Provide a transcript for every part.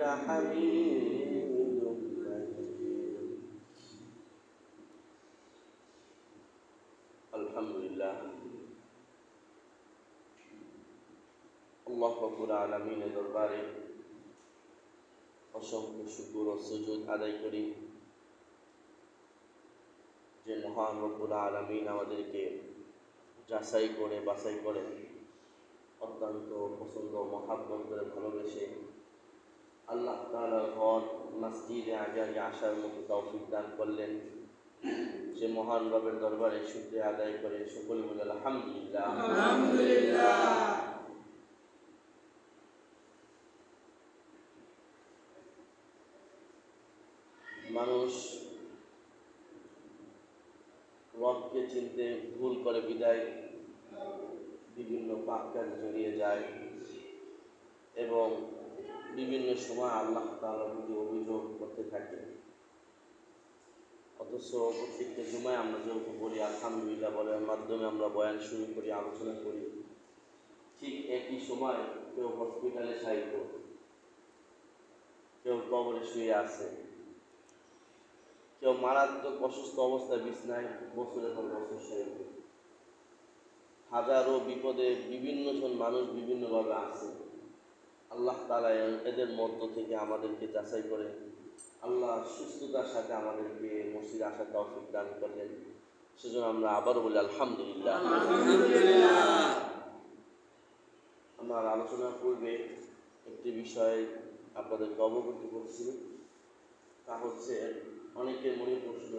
إنك حميد مجيد الحمد لله আল্লাহ রব্বুল আলমিনের দরবারে অসংখ্য শুকুর ও সুযোগ আদায় করি যে মহান রব্বুল আলমিন আমাদেরকে যাচাই করে বাছাই করে অত্যন্ত পছন্দ মহাব্বত করে ভালোবেসে আল্লাহ তালার ঘর, মসজিদে আগে আসার মতো তৌফিক দান করলেন। সে মহান রবের দরবারে শুক্রিয়া আদায় করে। সকলে বলে, আলহামদুলিল্লাহ। মানুষ রবকে চিনতে ভুল করে বিদায়। বিভিন্ন পাপ কাজে জড়িয়ে যায়। এবং বিভিন্ন সময় আল্লাহ তাআলার প্রতি অভিযোগ করতে থাকে, অথচ প্রত্যেকটা জুমায় আমরা যেহেতু বলি, আলহামদুলিল্লাহ বলার মাধ্যমে আমরা বয়ান শুরু করি, আলোচনা করি, ঠিক একই সময় কেউ হসপিটালে সাহিত্য কেউ কবরে শুয়ে আছে, কেউ মারাত্মক অসুস্থ অবস্থায় বিছনায় বছরের পর বছর সাহিত্য হাজারো বিপদে বিভিন্ন জন মানুষ বিভিন্নভাবে আছে। আল্লাহ তালা এদের মধ্য থেকে আমাদেরকে যাচাই করে। আল্লাহ সুস্থতার সাথে আমাদেরকে মসজিদ আসার তৌফিক দান করলেন। সেজন্য আমরা আবারও বলি আলহামদুলিল্লাহ। আমার আলোচনার পূর্বে একটি বিষয় আপনাদেরকে অবগত করছি। তা হচ্ছে অনেকের মনে প্রশ্ন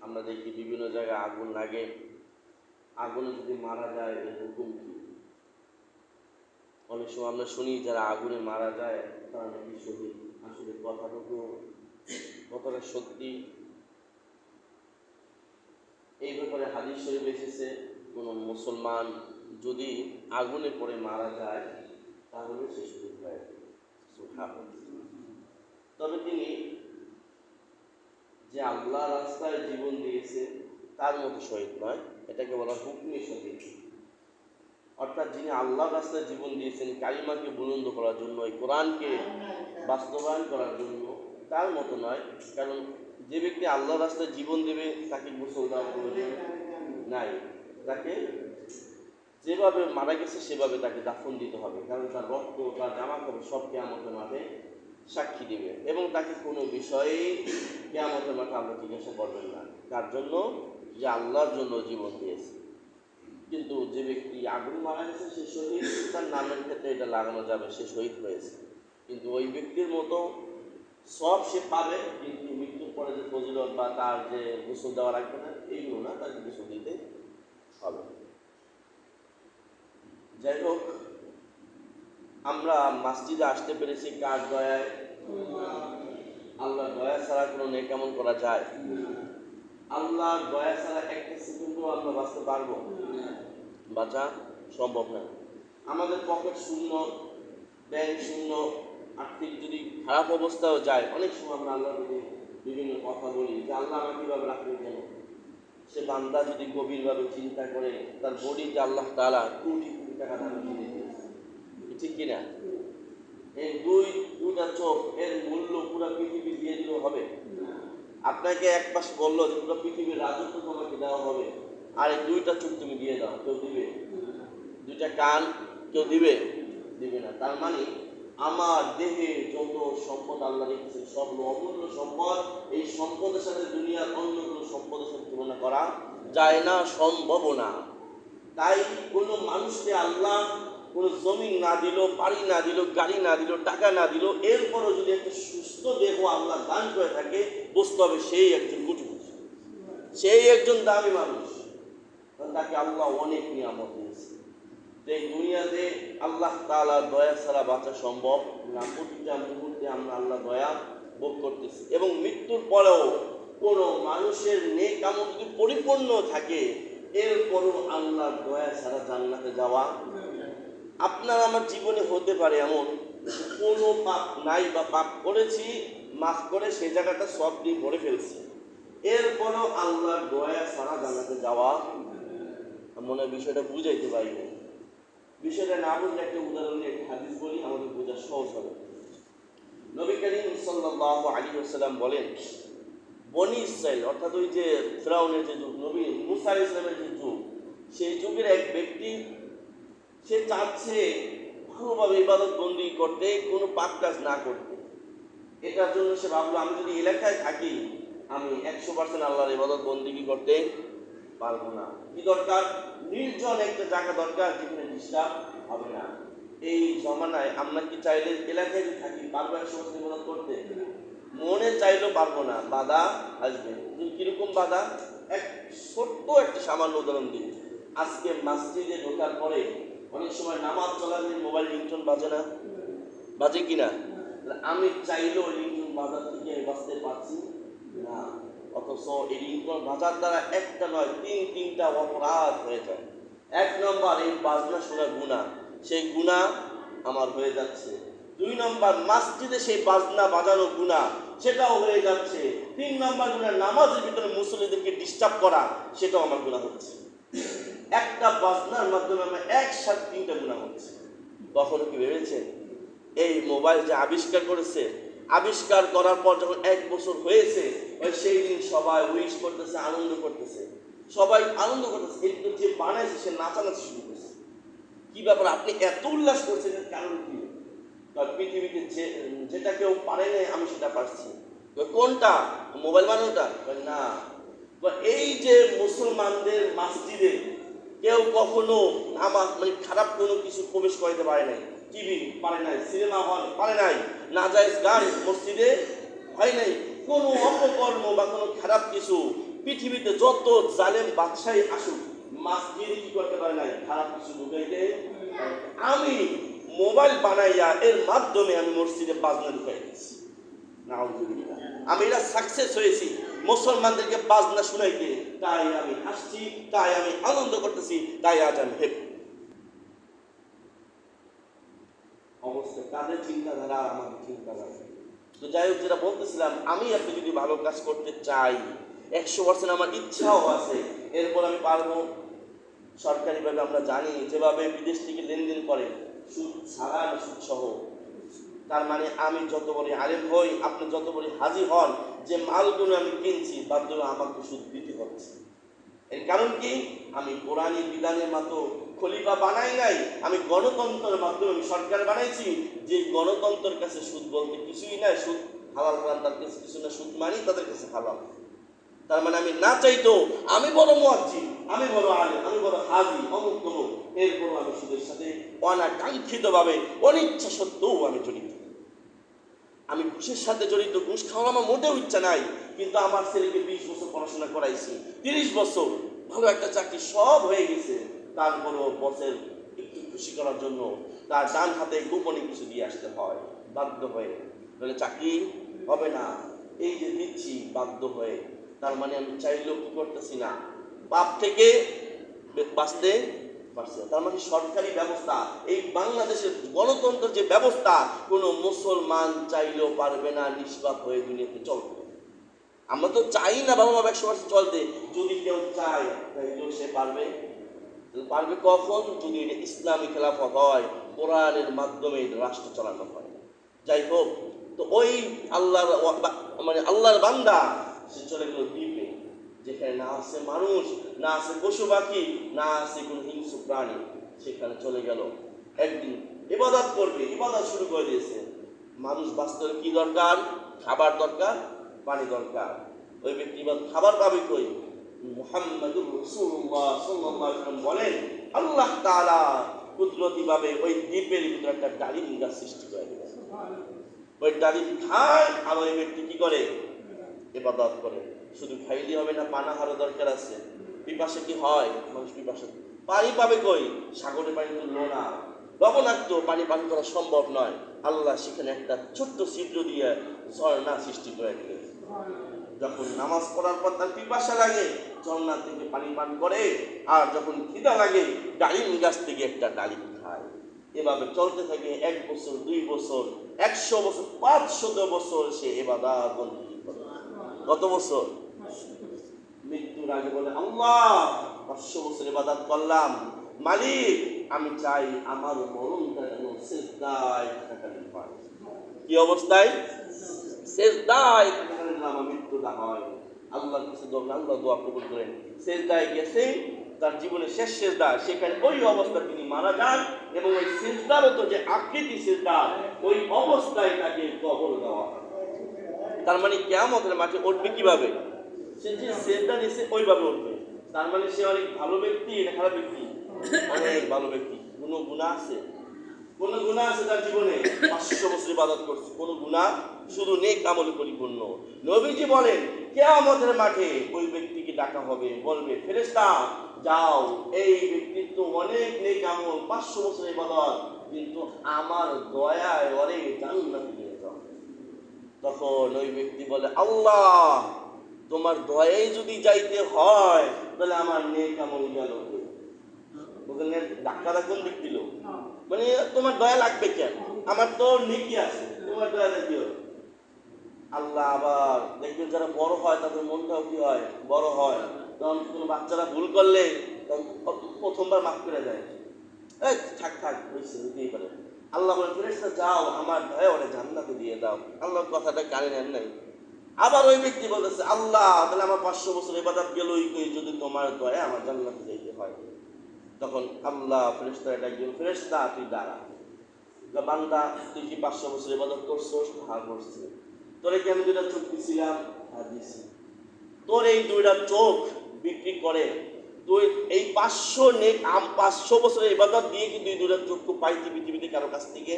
আমরা দেখি বিভিন্ন জায়গায় আগুন লাগে। আগুনে যদি মারা যায় এর হুকুম কি? অনেক সময় আমরা শুনি যারা আগুনে মারা যায়, তারা নাকি শহীদ। আসলে কথাটুকু, কতটা সত্যি? এই ব্যাপারে হাদিস শরীফ এসেছে, কোনো মুসলমান যদি আগুনে পড়ে মারা যায়, তাহলে সে শহীদ হয়। তবে তিনি যে আল্লাহ রাস্তায় জীবন দিয়েছে, তার মতো শহীদ নয়। এটাকে বলা হুকমি শহীদ। অর্থাৎ যিনি আল্লাহ রাস্তায় জীবন দিয়েছেন, কালিমাকে বুলন্দ করার জন্য, এই কোরআনকে বাস্তবায়ন করার জন্য, তার মতো নয়। কারণ যে ব্যক্তি আল্লাহ রাস্তায় জীবন দেবে, তাকে গোসল দেওয়ার প্রয়োজন নাই। তাকে যেভাবে মারা গেছে, সেভাবে তাকে দাফন দিতে হবে। কারণ তার রক্ত, তার জামা কাপড় সব কেয়ামতের মাঠে সাক্ষী দিবে। এবং তাকে কোনো বিষয়ে কেয়ামতের মাঠে আমরা জিজ্ঞাসা করবেন না। তার জন্য যে আল্লাহর জন্য জীবন দিয়েছে। কিন্তু যে ব্যক্তি আগুন মারা গেছে, সে শহীদ, তার নামের ক্ষেত্রে এটা লাগানো যাবে, সে শহীদ হয়েছে। কিন্তু ওই ব্যক্তির মতো সব সে পাবে, কিন্তু মৃত্যুর পরে যে ফজিলত বা তার যে গোসল দেওয়া লাগবে না এইগুলো না তাকে গোসল দিতে হবে। যাই হোক, আমরা মসজিদে আসতে পেরেছি কার দয়ায়? আল্লাহ দয়া ছাড়া কোনো নেই কেমন করা যায়? আল্লাহ দয়া ছাড়া একটা সেকেন্ডও আমরা বাঁচতে পারব? বাঁচা সম্ভব না। আমাদের পকেট শূন্য ব্যাংক শূন্য, আর্থিক যদি খারাপ অবস্থাও যায়, অনেক সময় আমরা আল্লাহ যদি বিভিন্ন কথা বলি যে, আল্লাহ আমার কীভাবে রাখবেন কেন? সে বান্দা যদি গভীরভাবে চিন্তা করে, তার বডিতে আল্লাহ তালা কোটি কোটি টাকা দাম দিয়েছে। ঠিক কিনা? এই দুই, দুইটা চোখ, এর মূল্য পুরো পৃথিবী দিয়ে দিলেও হবে। আপনাকে এক পাশ বলল যে, পুরো পৃথিবীর রাজত্ব তোমাকে দেওয়া হবে। আর এই দুইটা চোখ তুমি দিয়ে দাও, কেউ দিবে? দুইটা কান, কেউ দিবে? দিবে না। তার মানে আমার দেহে যত সম্পদ আল্লাহ রেখেছেন সব অমূল্য সম্পদ, এই সম্পদের সাথে দুনিয়ার অন্য কোনো সম্পদের সাথে তুলনা করা যায় না সম্ভব না। তাই কোনো মানুষকে আল্লাহ কোনো জমিন না দিল, বাড়ি না দিল, গাড়ি না দিল, টাকা না দিল, এরপরও যদি একটা সুস্থ দেহ আল্লাহ দান করে থাকে, বুঝতে হবে সেই একজন কুটুকুটি সেই একজন দামি মানুষ। তাকে আল্লাহ অনেক নিয়ামত দিয়েছে। এই দুনিয়াতে আল্লাহ তাআলার দয়া ছাড়া বাঁচা সম্ভব না। প্রতিটা মুহূর্তে আমরা আল্লাহ দয়া ভোগ করতেছি এবং মৃত্যুর পরেও কোনো মানুষের নেক আমল যদি পরিপূর্ণ থাকে, এরপরও আল্লাহর দয়া ছাড়া জান্নাতে যাওয়া আপনার আমার জীবনে হতে পারে এমন। কোনো পাপ নাই বা পাপ করেছি, মাফ করে সেই জায়গাটা সব দিয়ে ভরে ফেলছি। এরপরও আল্লাহর দয়া ছাড়া জান্নাতে যাওয়া মনে বিষয়টা বুঝাইতে পারি না বিষয়টা না বুঝলে একটা উদাহরণ দিয়ে একটা হাদিস বলি, আমাদের বোঝা সহজ হবে। নবী করিম সাল্লাল্লাহু আলাইহি ওয়াসাল্লাম বলেন, বনি ইসরাইল অর্থাৎ ওই যে ফেরাউনের যে যুগ, নবী মুসা ইসলামের যে যুগ, সেই যুগের এক ব্যক্তি, সে চাচ্ছে ভালোভাবে ইবাদত বন্দি করতে, কোনো পাপ কাজ না করতে। এটার জন্য সে ভাবলো, আমি যদি এলাকায় থাকি, আমি একশো পার্সেন্ট আল্লাহর ইবাদত বন্দিগি করতে? পারব না। কি দরকার? নির্জন একটা জায়গা দরকার যেখানে ডিস্টার্ব হবে না। এই জমানায় আমরা কি চাইলে এলাকায় থাকি একশো পার্সেন্ট ইবাদত করতে? মনে চাইলেও পারব না। বাধা আসবে। কীরকম বাধা? এক ছোট্ট একটা সামান্য উদাহরণ দিই। আজকে মাসজিদে ঢোকার পরে অনেক সময় নামাজ চলাকালীন মোবাইল রিংটোন বাজে না? বাজে কিনা আমি চাইলেও রিংটোন বাজার থেকে বাঁচতে পারছি না। অথচ এই রিংটোন বাজার দ্বারা একটা নয়, তিন, তিনটা অপরাধ হয়ে যায় এক নম্বর, এই বাজনা শোনা গুণা। সেই গুণা আমার হয়ে যাচ্ছে। দুই নম্বর, মাসজিদে সেই বাজনা বাজানো গুণা, সেটাও হয়ে যাচ্ছে। তিন নম্বর, গুণা, নামাজের ভিতরে মুসলিদেরকে ডিস্টার্ব করা, সেটাও আমার গুণা হচ্ছে। একটা বাজনার মাধ্যমে আমার একসাথে তিনটা গুণা হচ্ছে। কখনো কি ভেবেছেন? এই মোবাইল যে আবিষ্কার করেছে আবিষ্কার করার পর যখন এক বছর হয়েছে সেই দিন সবাই উইশ করতেছে, আনন্দ করতেছে। সবাই আনন্দ করতেছে, কিন্তু যে বানাইছে, সে নাচানাচি শুরু করছে। কি ব্যাপার? আপনি এত উল্লাস করছেন কারণ কি? পৃথিবীতে যে, যেটা কেউ পারে নাই, আমি সেটা পারছি। কোনটা? মোবাইল বানানোটা? না। এই যে মুসলমানদের মসজিদে কেউ কখনো আমার মানে খারাপ কোনো কিছু প্রবেশ করাতে পারে নাই। টিভি পারে নাই, সিনেমা হল পারে নাই না নাজাইজ গান মসজিদে হয় নাই। কোনো অপকর্ম বা কোনো খারাপ কিছু পৃথিবীতে যত জালেম বাদশাহী আসুক, মসজিদে কি করতে পারে নাই? খারাপ কিছু ঢুকাইতে আমি মোবাইল বানাইয়া এর মাধ্যমে আমি মসজিদে বাজনা ঢুকাই দিচ্ছি আমি এটা সাকসেস হয়েছি। মুসলমানদেরকে বাজনা শুনাইতে। তাই আমি হাসছি, তাই আমি আনন্দ করতেছি, তাই আজ আমি হ্যাপি অবস্থা তাদের চিন্তাধারা আমাদের চিন্তাধারা। তো যাই হোক, যেটা বলতেছিলাম, আমি আপনি যদি ভালো কাজ করতে চাই, একশো পার্সেন্ট আমার ইচ্ছাও আছে, এরপর আমি পারব। সরকারিভাবে আমরা জানি, যেভাবে বিদেশ থেকে লেনদেন করে, সুদ ছাড়া না সুদ সহ। তার মানে আমি যত বড় আলেম হই, আপনি যত বড় হাজি হন, যে মালগুলো আমি কিনছি জন্য আমাকে সুদ দিতে হচ্ছে। এর কারণ কি? আমি কোরআনী বিধানের মতো খলিফা বানাই নাই, আমি গণতন্ত্রের মাধ্যমে আমি সরকার বানাইছি, যে গণতন্ত্রের কাছে সুদ বলতে কিছুই নাই, সুদ হালাল হারাম, তার কাছে কিছু না সুদ মানি তাদের কাছে হালাল। তার মানে আমি না চাইতো আমি বড় মুয়াজ্জি আমি বড় আলেম, আমি বড় হাজি, অমুক তমুক, এরপরও আমি সুদের সাথে অনাকাঙ্ক্ষিতভাবে, অনিচ্ছা সত্ত্বেও আমি জড়িত। আমি ঘুষের সাথে জড়িত, ঘুষ খাওয়ার আমার মোটেও ইচ্ছা নাই, কিন্তু আমার ছেলেকে বিশ বছর পড়াশোনা করাইছি, তিরিশ বছর, ভালো একটা চাকরি সব হয়ে গেছে। তারপরও বসের একটু খুশি করার জন্য তার ডান হাতে গোপনে কিছু দিয়ে আসতে হয়, বাধ্য হয়ে। তাহলে চাকরি হবে না, এই যে দিচ্ছি, বাধ্য হয়ে। তার মানে আমি চাইলেও কি করতেছি না। পাপ থেকে বাঁচতে পারছে তার মানে সরকারি ব্যবস্থা, এই বাংলাদেশের গণতন্ত্রের যে ব্যবস্থা, কোনো মুসলমান চাইলেও পারবে না, নিষ্পাপ হয়ে দুনিয়াতে চলতে। আমরা তো চাই না ভালোভাবে একশো পার্সেন্ট চলতে। যদি কেউ চায়, তাহলে সে পারবে। পারবে কখন? যদি এটা ইসলামী খেলাফত হয়, কোরআনের মাধ্যমে রাষ্ট্র চালানো হয়। যাই হোক, তো ওই আল্লাহর মানে আল্লাহর বান্দা, সে চলে গেল দ্বীপে, যেখানে না আছে মানুষ, না আছে পশু পাখি না আছে কোনো হিংস্র প্রাণী। সেখানে চলে গেল। একদিন ইবাদত করবে, ইবাদত শুরু করে দিয়েছে। মানুষ বাস্তবে কি দরকার? খাবার দরকার, পানি দরকার। ওই ব্যক্তি খাবার পাবে কই? মুহাম্মাদুর রাসূলুল্লাহ সাল্লাল্লাহু আলাইহি বলেন, আল্লাহ তাআলা কুদরতিভাবে ওই দ্বীপের ভিতরে একটা ডালিম গাছ সৃষ্টি করে দিলেন ওই ডালিম খায় আর ওই ব্যক্তি কি করে? ইবাদত করে। শুধু খাইলে হবে না, পানাহারও দরকার আছে। পিপাসা কি হয়? মানুষ পিপাসা পানি পাবে কই? সাগরের পানি তো লোনা লবণাক্ত পানি পান করা সম্ভব নয়। আল্লাহ সেখানে একটা ছোট্ট ছিদ্র দিয়ে ঝর্ণা সৃষ্টি করে দিলেন। যখন নামাজ পড়ার পর তার পিপাসা লাগে ঝর্ণা থেকে পানি পান করে, আর যখন খিদা লাগে, ডালিম গাছ থেকে একটা ডালিম খায়। এভাবে চলতে থাকে এক বছর, দুই বছর, একশো বছর, পাঁচশত বছর সে এবাদা বন্দী করে। কত বছর? মৃত্যুর আগে বলে, আল্লাহ, পাঁচশো বছর ইবাদত করলাম। মালিক, আমি চাই আমার মরণটা যেন পাই কি অবস্থায়? শেষদায় থাকাকালীন যেন হয়। আল্লাহর কাছে দোয়া আল্লাহ দোয়া কবুল করেন। তার জীবনের শেষ শেষদা সেখানে ওই অবস্থা তিনি মারা যান এবং ওই যে আকৃতি ওই অবস্থায় তাকে কবর দেওয়া তার মানে কেমতের মাঠে উঠবে কীভাবে? সে যে সেজদা দিয়েছে ওইভাবে উঠবে। তার মানে সে অনেক ভালো ব্যক্তি না খারাপ ব্যক্তি? অনেক ভালো ব্যক্তি। কোনো গুণা আছে? কোনো গুণা আছে তার জীবনে? পাঁচশো বছর ইবাদত করছে। কোনো গুণা শুধু নেক আমল পরিপূর্ণ। নবীজি বলেন, কেয়ামতের মাঠে ওই ব্যক্তিকে ডাকা হবে। বলবে, ফেরেশতা, যাও, এই ব্যক্তির তো অনেক নেক আমল, পাঁচশো বছর ইবাদত, কিন্তু আমার দয়ায় অনেক জান্নাত যাও। তখন ওই ব্যক্তি বলে, আল্লাহ, তোমার দয়াই যদি যাইতে হয়, তাহলে আমার নেক আমল গেল বুঝলেন ডাক্তাররা কোন দিক দিল মানে তোমার দয়া লাগবে কেন? আমার তো নেকি আছে, তোমার দয়া লাগবে আল্লাহ আবার দেখবেন যারা বড় হয়, তাদের মনটাও কি হয়? বড় হয়। তখন কোনো বাচ্চারা ভুল করলে প্রথমবার মাফ করে দেয়। এই, থাক থাক, হয়েছে, হতেই পারে। আল্লাহ বলে ফেরেস্তা যাও, আমার দয়া ওরা জান্নাতে দিয়ে দাও। আল্লাহ কথাটা কানে নেন নাই। আবার ওই ব্যক্তি বলতেছে, আল্লাহ, তাহলে আমার পাঁচশো বছর এবাদাত গেলই যদি তোমার দয়া আমার জান্নাতে যেতে হয়? তখন আল্লাহ ফেরেস্তা এটা গেল ফেরেস্তা তুই দাঁড়া। বান্দা, তুই কি পাঁচশো বছর এবাদত করছোস হ্যাঁ করছি। তোরে কি আমি দুইটা চোখ দিছিলাম? হ্যাঁ দিছি। তোর এই দুইটা চোখ বিক্রি করে তুই এই পাঁচশো নেক আম, পাঁচশো বছরের ইবাদত দিয়ে কি তুই দুইটা চক্ষু পাইতি পৃথিবীতে কারও কাছ থেকে?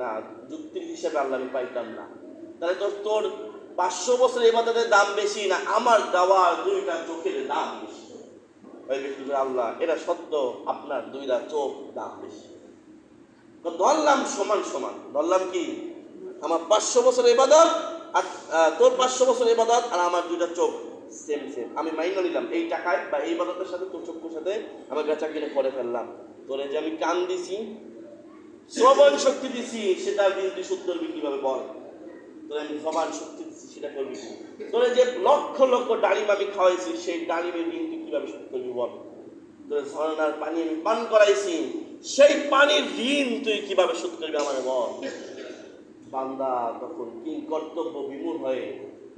না, যুক্তির হিসাবে আল্লাহ আমি পাইতাম না। তাহলে তোর তোর পাঁচশো বছরের ইবাদতের দাম বেশি না? আমার দেওয়া দুইটা চোখের দাম বেশি। ওই ব্যক্তি আল্লাহ, এটা সত্য, আপনার দুইটা চোখ দাম বেশি। তো সমান সমান। ধরলাম কি? আমার পাঁচশো বছর ইবাদত আর তোর পাঁচশো বছর ইবাদত আর আমার দুইটা চোখ সেম সেম আমি মাইনা নিলাম এই টাকায় বা এই ইবাদতের সাথে, তোর চক্ষুর সাথে আমার বেচা কিনে করে ফেললাম। তোরে যে আমি কান দিছি, শ্রবণ শক্তি দিছি, সেটা তুই শুদ্ধ কীভাবে বল? তোরে আমি সমান শক্তি দিছি, সেটা করবি তোরে যে লক্ষ লক্ষ ডালিম আমি খাওয়াইছি, সেই ডালিমের তুই কীভাবে করবি বল? তোর ঝর্ণার পানি আমি পান করাইছি। সেই পানির ঋণ তুই কীভাবে শোধ করবি আমার বল? বান্দা তখন কিং কর্তব্য বিমূল হয়ে,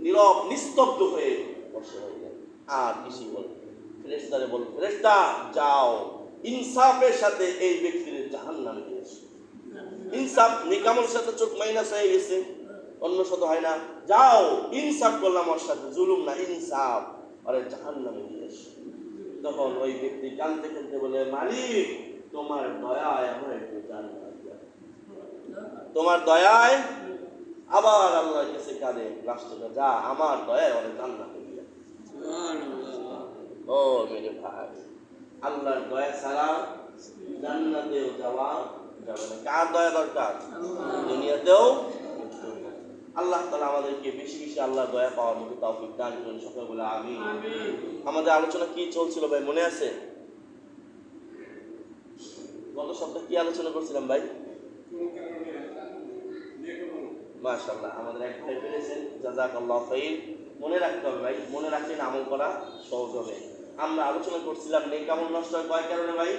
নীরব, নিস্তব্ধ হয়ে বসে হয়ে আর বল ফেরেস্তারে বল ফেরেস্তা যাও। ইনসাফের সাথে এই ব্যক্তির জাহান নামে ইনসাফ নিকামর সাথে চোখ মাইনাস হয়ে গেছে। অন্য শত হয় না। যাও, ইনসাফ করলাম ওর সাথে। জুলুম না, ইনসাফ। আরে জাহান নামে এসো। তখন ওই ব্যক্তি কানতে কানতে বলে, মালিক, তোমার দয়ায় আমার একটু দাও। তোমার দয়ায় আবার আল্লাহর কাছে কাঁদে লাস্টটা যা আমার দয়ায় অনেক জান্নাতে দিয়ে ও মেরে ভাই, আল্লাহর দয়া ছাড়া জান্নাতেও যাওয়া যাবে না কার দয়া দরকার দুনিয়াতেও আল্লাহ তালা আমাদেরকে বেশি বেশি আল্লাহ দয়া পাওয়ার মতো তৌফিক দান করুন। সকল বলে আমি আমাদের আলোচনা কি চলছিল ভাই মনে আছে? গত সপ্তাহে কি আলোচনা করছিলাম ভাই? মাশাল্লাহ আমাদের এক ভাই পেরেছেন জাজাক আল্লাহ ফাইল মনে রাখতে হবে ভাই মনে রাখলে না আমল করা সহজ হবে। আমরা আলোচনা করছিলাম নেই কেমন নষ্ট হয় কয় কারণে ভাই?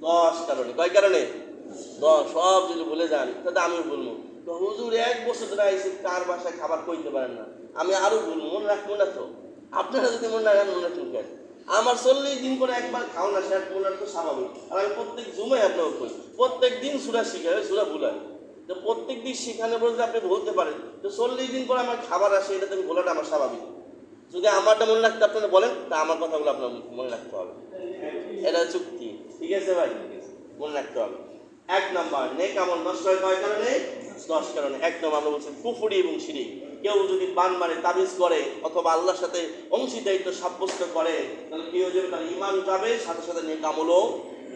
দশ কারণে। কয় কারণে? দশ। সব যদি ভুলে যান তাহলে আমিও বলব হুজুর এক বছর ধরে আইসি কার বাসায় খাবার কইতে পারেন না। আমি আরও বলব, মনে রাখব না তো। আপনারা যদি মনে রাখেন, মনে রাখুন কেন? আমার চল্লিশ দিন করে একবার খাও না, সেটা মনে রাখতো স্বাভাবিক। আর আমি প্রত্যেক জুমে আপনার কই, প্রত্যেক দিন সুরা শিখাই সুরা ভুলাই তো প্রত্যেক দিন সেখানে বলতে আপনি বলতে পারেন, তো চল্লিশ দিন পরে আমার খাবার আসে, এটা তুমি ভোলাটা আমার স্বাভাবিক। যদি আমারটা মনে রাখতে আপনারা বলেন, তা আমার কথাগুলো আপনার মনে রাখতে হবে। এটা চুক্তি। ঠিক আছে ভাই? মনে রাখতে হবে। এক নম্বর, নেক আমল নষ্ট হয় কয় কারণে? দশ কারণে। এক নম্বর আমরা বলছি পুফুরি এবং সিঁড়ি কেউ যদি বান মারে তাবিজ করে অথবা আল্লাহর সাথে অংশীদারিত্ব সাব্যস্ত করে, তাহলে কি হয়ে তার ইমান যাবে, সাথে সাথে নেক আমলও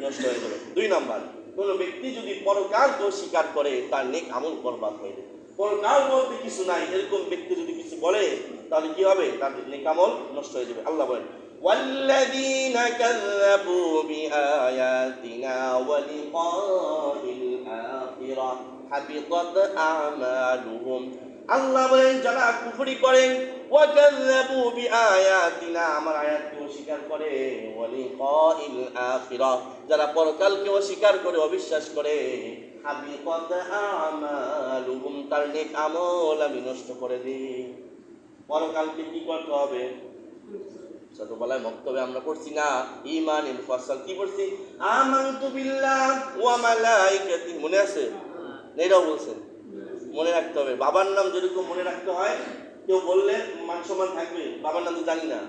নষ্ট হয়ে যাবে। দুই নম্বর, কোনো ব্যক্তি যদি পরকালকে স্বীকার করে, তার নেক আমল বরবাদ হয়ে যাবে পরকাল বলতে কিছু নাই, এরকম ব্যক্তি যদি কিছু বলে, তাহলে কি হবে? তার নেকামল নষ্ট হয়ে যাবে। আল্লাহ বলেন والذين كذبوا بآياتنا ولقاء الآخرة حبطت أعمالهم আল্লাহ বলেন যারা কুফরি করে ওয়াকাল্লাবু বিআয়াতিনা আমার আয়াতকে অস্বীকার করে ওয়ালিকাইল আখিরাহ যারা পরকালকে অস্বীকার করে অবিশ্বাস করে হাবিকাত আমালুহুম তার নেক আমল আমি নষ্ট করে দিই পরকালকে কি করতে হবে ছোটবেলায় বক্তব্যে আমরা পড়ছি না ইমান ইনফাসাল কি পড়ছি? আমানতু বিল্লাহ ওয়া মালাইকাতি মনে আছে? এটাও বলছেন মনে রাখতে হবে। বাবার নাম যেরকম মনে রাখতে হয় কেউ বললে মান সম্মান থাকবে। বাবার নাম তো জানি না।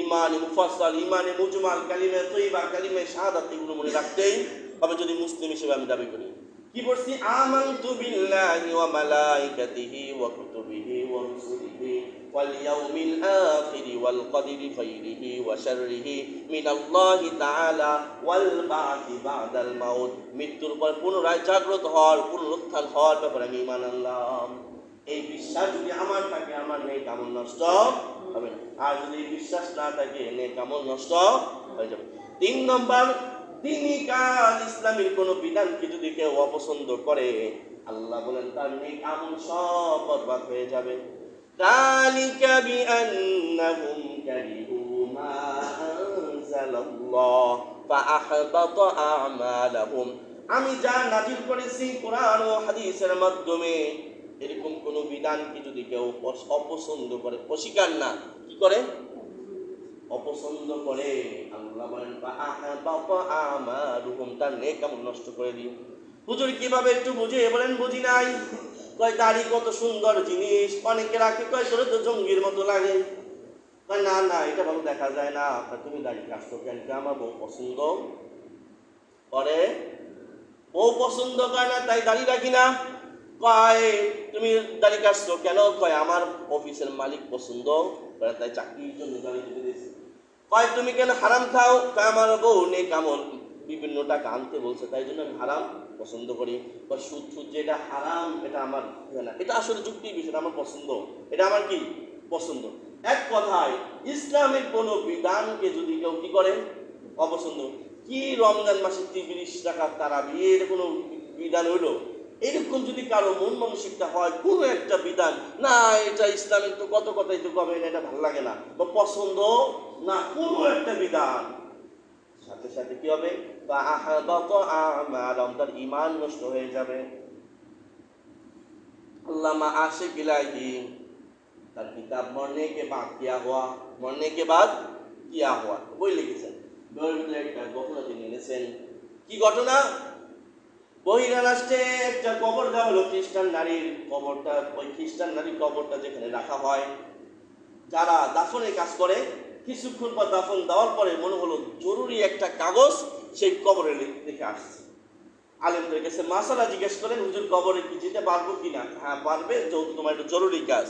ইমান মুফাসাল ইমানে মুজমাল কালিমে তৈবা কালিমে শাহাদাত এগুলো মনে রাখতেই হবে যদি মুসলিম হিসেবে আমি দাবি করি। কি বলছি আমানতু বিল্লাহি ওয়া মালাইকাতিহি ওয়া কুতুবিহি ওয়া রুসুলিহি। ওয়াল কদরি খাইরিহি ওয়া শাররিহি মিনাল্লাহি তাআলা ওয়াল বা'থি বা'দাল মাউত মৃত্যুর পর পুনরায় জাগ্রত হওয়ার, পুনরুত্থান হওয়ার ব্যাপারে আমি ঈমান আনলাম। এই বিশ্বাস যদি আমার থাকে, আমার নেই কামন নষ্ট হবে না। আর যদি বিশ্বাস না থাকে নেই কামল নষ্ট হয়ে যাবে। তিন নম্বর, তিনি কাজ ইসলামের কোন বিধানকে যদি কেউ অপছন্দ করে, আল্লাহ বলেন, তার নেই আমল সব বরবাদ হয়ে যাবে। ذلك بأنهم كرهوا ما أنزل الله فأحبط أعمالهم আমি যা নাজিল করেছি কোরআন ও হাদিসের মাধ্যমে এরকম কোন বিধানকে যদি কেউ অপছ- অপছন্দ করে অস্বীকার না কি করে অপছন্দ করে আল্লাহ বলেন "ফাআহাবাতা আমালুহুম", তার নেক আমল নষ্ট করে দিই হুজুর কিভাবে একটু বুঝে বলেন বুঝি নাই কয় দাড়ি কত সুন্দর জিনিস। অনেকে রাখে, কয় তোর তো জঙ্গির মতো লাগে। কয়, না না, এটা ভালো দেখা যায় না। তুমি দাড়ি কাটছো কেন? আমার বউ পছন্দ করে। বউ পছন্দ করে না, তাই দাড়ি রাখি না। কয়, তুমি দাড়ি কাটছো কেন? কয়, আমার অফিসের মালিক পছন্দ করে, তাই চাকরির জন্য দাড়ি কেটে দিয়েছে। কয়, তুমি কেন হারাম খাও? কয়, আমার বউ নেই কামল বিভিন্ন টাকা আনতে বলছে, তাই জন্য আমি হারাম পছন্দ করি বা সুদ সুদ যে এটা হারাম, এটা আমার ইয়ে না। এটা আসলে যুক্তি বিষয়টা আমার পছন্দ। এটা আমার কি? পছন্দ। এক কথায়, ইসলামের কোনো বিধানকে যদি কেউ কি করে? অপছন্দ। কি রমজান মাসে তিরিশ টাকা তারা বিয়ের কোনো বিধান হইল? এরকম যদি কারও মন মানসিকতা হয়, কোনো একটা বিধান, না, এটা ইসলামের তো কত কথাই তো কবে এটা ভালো লাগে না। বা পছন্দ? না, কোনো একটা বিধান। সাথে সাথে কি হবে? তার ইমান নষ্ট হয়ে যাবে। আল্লামা আশিক ইলাহি তার কিতাব মরনে কে বাদ কিয়া হওয়া, মরনে কে বাদ কিয়া হওয়া। বই লিখেছেন। একটা ঘটনা তিনি এনেছেন। কি ঘটনা? বহিরা একটা কবর দেওয়া হলো খ্রিস্টান নারীর কবরটা, ওই খ্রিস্টান নারীর কবরটা যেখানে রাখা হয়। যারা দাফনের কাজ করে কিছুক্ষণ পর দাফন দেওয়ার পরে মনে হলো জরুরি একটা কাগজ সেই কবরে রেখে আসছে। আলেমদের কাছে মাসালা জিজ্ঞেস করেন, হুজুর, কবরে কি যেতে পারব কি না হ্যাঁ পারবে, যেহেতু তোমার একটা জরুরি কাজ।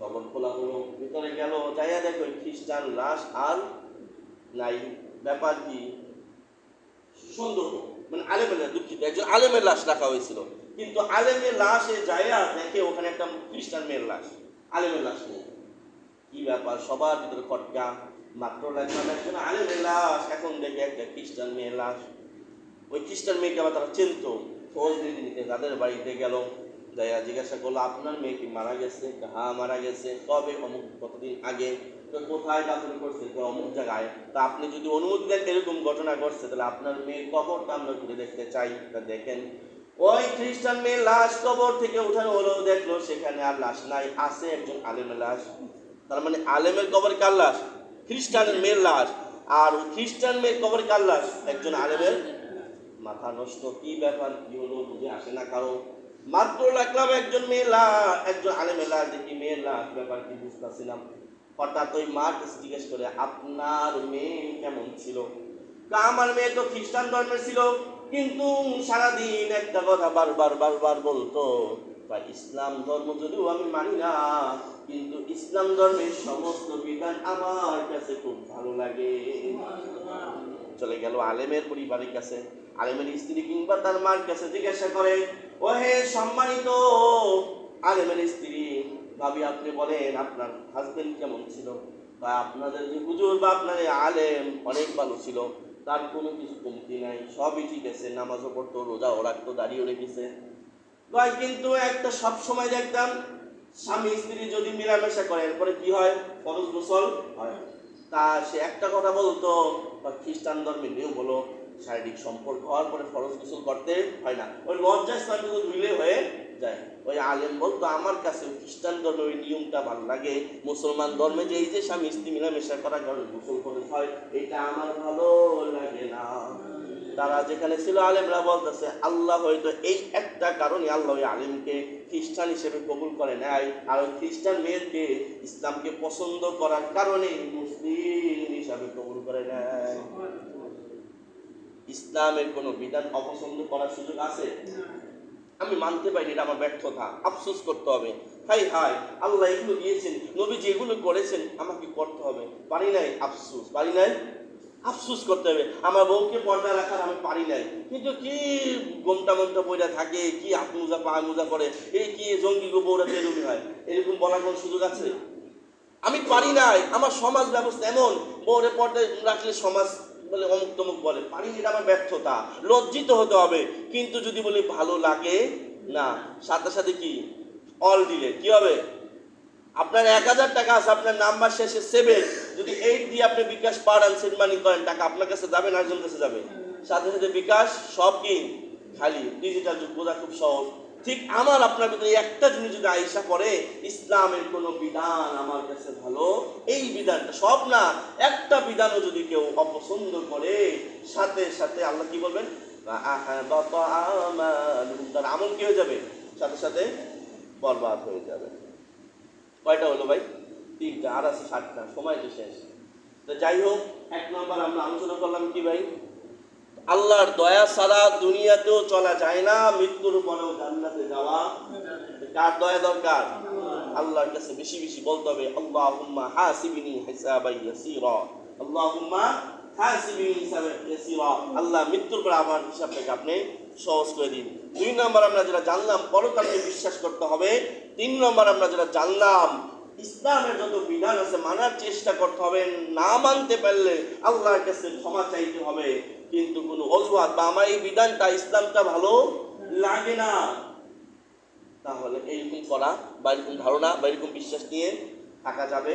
কবর খোলা হলো, ভিতরে গেল, যাইয়া দেখো খ্রিস্টান লাশ আর নাই। ব্যাপার কি? সুন্দর মানে আলেমের দুঃখিত। একজন আলেমের লাশ রাখা হয়েছিল। কিন্তু আলেমের লাশে যাইয়া দেখে ওখানে একটা খ্রিস্টান মেয়ের লাশ। আলেমের লাশ নেই। কি ব্যাপার? সবার ভিতরে খটকা মাত্র লাগলাম একজন আলেমের এখন দেখে একটা খ্রিস্টান মেয়ের লাশ ওই খ্রিস্টান মেয়েকে আবার তারা চিনত। খোঁজ নিতে তাদের বাড়িতে গেল। যাইয়া জিজ্ঞাসা করল, আপনার মেয়ে কি মারা গেছে? হ্যাঁ মারা গেছে। কবে? অমুক কতদিন আগে? তো কোথায় দাফন করছে? অমুক জায়গায়। তা আপনি যদি অনুমতি দেন এরকম ঘটনা ঘটছে, তাহলে আপনার মেয়ের কবরটা আমরা ঘুরে দেখতে চাই। তা দেখেন, ওই খ্রিস্টান মেয়ের লাশ কবর থেকে উঠানো হলো। দেখল সেখানে আর লাশ নাই। আছে একজন আলেমের লাশ তার মানে আলেমের কবর কার লাশ? খ্রিস্টানের মেয়ের লাশ। আর খ্রিস্টান মেয়ের কবর কার লাশ? একজন আলেমের। মাথা নষ্ট, কি ব্যাপার? কি হলো? বুঝে আসে না কারও। মাত্র লাগলাম একজন মেয়ে লাশ, একজন আলেমের লাশ, দেখি মেয়ের লাশ ব্যাপার কি বুঝতেছিলাম। হঠাৎ ওই মা জিজ্ঞেস করে, আপনার মেয়ে কেমন ছিল? আমার মেয়ে তো খ্রিস্টান ধর্মের ছিল, কিন্তু সারাদিন একটা কথা বারবার বারবার বলতো। বা ইসলাম ধর্ম যদিও আমি মানি না, কিন্তু ইসলাম ধর্মের সমস্ত বিধান আমার কাছে খুব ভালো লাগে। চলে গেল আলেমের পরিবারের কাছে। আলেমের স্ত্রী কিংবা তার মার কাছে জিজ্ঞাসা করে ও হে সম্মানিত আলেমের স্ত্রী, ভাবি আপনি বলেন আপনার হাজবেন্ড কেমন ছিল? বা আপনাদের যে হুজুর বা আপনার আলেম অনেক ভালো ছিল, তার কোনো কিছু কমতি নাই, সবই ঠিক আছে, নামাজও পড়তো, রোজাও রাখতো দাঁড়িয়ে রেখেছে। ভাই, কিন্তু একটা সব সময় দেখতাম স্বামী স্ত্রী যদি মেলামেশা করে, এরপরে কি হয়? ফরজ গোসল হয় তা সে একটা কথা বলতো, বা খ্রিস্টান ধর্মের নিয়ম হলো শারীরিক সম্পর্ক হওয়ার পরে ফরজ গোসল করতে হয় না। ওই লজ্জা স্থানটুকু ধুইলে হয়ে যায়। ওই আলেম বলতো, আমার কাছে খ্রিস্টান ধর্মে ওই নিয়মটা ভালো লাগে। মুসলমান ধর্মে যে এই যে স্বামী স্ত্রী মেলামেশা করা গোসল করে হয়, এটা আমার ভালো লাগে না। তারা যেখানে ছিল আলেমরা বলতেছে, আল্লাহ হয়তো এই একটা কারণে আল্লাহ আলেমকে খ্রিস্টান হিসেবে কবুল করে নেয় আর ওই খ্রিস্টান মেয়েকে ইসলামকে পছন্দ করার কারণে মুসলিম হিসাবে কবুল করে নেয় ইসলামের কোনো বিধান অপছন্দ করার সুযোগ আছে? আমি মানতে পারি এটা আমার ব্যর্থতা। আফসোস করতে হবে। হাই হাই, আল্লাহ এগুলো দিয়েছেন নবী যেগুলো করেছেন, আমাকে করতে হবে। পারি নাই? আফসোস। পারি নাই? আফসোস করতে হবে। আমার বউকে পর্দা রাখার আমি পারি নাই। কিন্তু কি গমটা মমটা বইটা থাকে, কি হাত মোজা, পা মোজা করে এই কি জঙ্গি গো বউরা এরকম হয়? এরকম বলার কোনো সুযোগ আছে? আমি পারি নাই। আমার সমাজ ব্যবস্থা এমন। বউরে পর্দায় রাখলে সমাজ বলে অমুক তমুক বলে। পারি এটা আমার ব্যর্থতা। লজ্জিত হতে হবে। কিন্তু যদি বলি ভালো লাগে, না। সাথে সাথে কি? অল দিলে। কি হবে? আপনার এক হাজার টাকা আছে, আপনার নাম্বার শেষে সেভেন যদি এইট দিয়ে আপনি বিকাশ পাঠান সেন্ড মানি করেন, টাকা আপনার কাছে যাবে না একজন কাছে যাবে। সাথে সাথে বিকাশ সব কি খালি ডিজিটাল যুগ, বোঝা খুব সহজ। ঠিক আমার, আপনার ভিতরে একটা জিনিস যদি আইসা করে ইসলামের কোনো বিধান আমার কাছে ভালো? এই বিধানটা সব না, একটা বিধানও যদি কেউ অপছন্দ করে, সাথে সাথে আল্লাহ কি বলবেন? আমল কি হয়ে যাবে? সাথে সাথে বরবাদ হয়ে যাবে। কয়টা হলো ভাই? তিনটা, আর আছে সাতটা, সময় তো শেষ। তো যাই হোক, এক নম্বর আমরা আলোচনা করলাম কি ভাই? আল্লাহর দয়া ছাড়া দুনিয়াতেও চলা যায় না, মৃত্যুর পরেও জান্নাতে যাওয়া। কার দয়া দরকার? আল্লাহর কাছে বেশি বেশি বলতে হবে, আল্লাহুম্মা হাসিবিনি হিসাবাই ইয়াসীরা। আল্লাহুম্মা হাসিবিনি হিসাবাই ইয়াসীরা। আল্লাহ মৃত্যুর পর আমার হিসাবটাকে আপনি সহজ করে দিন। দুই নম্বর আমরা যেটা জানলাম, পরকালকে বিশ্বাস করতে হবে। তিন নম্বর আমরা যেটা জানলাম, ইসলামের যত বিধান আছে, মানার চেষ্টা করতে হবে, না মানতে পারলে আল্লাহর কাছে ক্ষমা চাইতে হবে। কিন্তু কোনো অজুহাত বা আমার এই বিধানটা ইসলামটা ভালো লাগে না। তাহলে এইরকম করা বা এরকম ধারণা বা এরকম বিশ্বাস নিয়ে থাকা যাবে।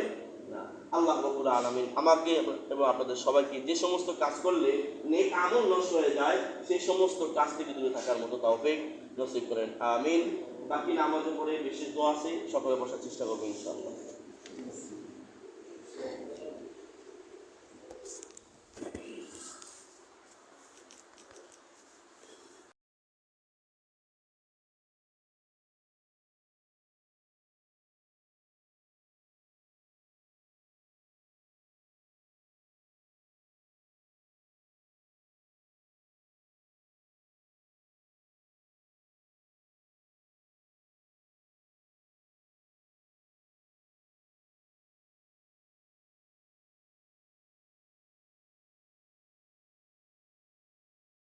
আল্লাহ রবুল আলমিন আমাকে এবং আপনাদের সবাইকে যে সমস্ত কাজ করলে নেক আমল নষ্ট হয়ে যায়, সেই সমস্ত কাজ থেকে দূরে থাকার মতো তাওফিক নসিব করেন। আমিন। বাকি নামাজের পরে বিশেষ দোয়া আছে, সকলে বসার চেষ্টা করব ইনশাআল্লাহ।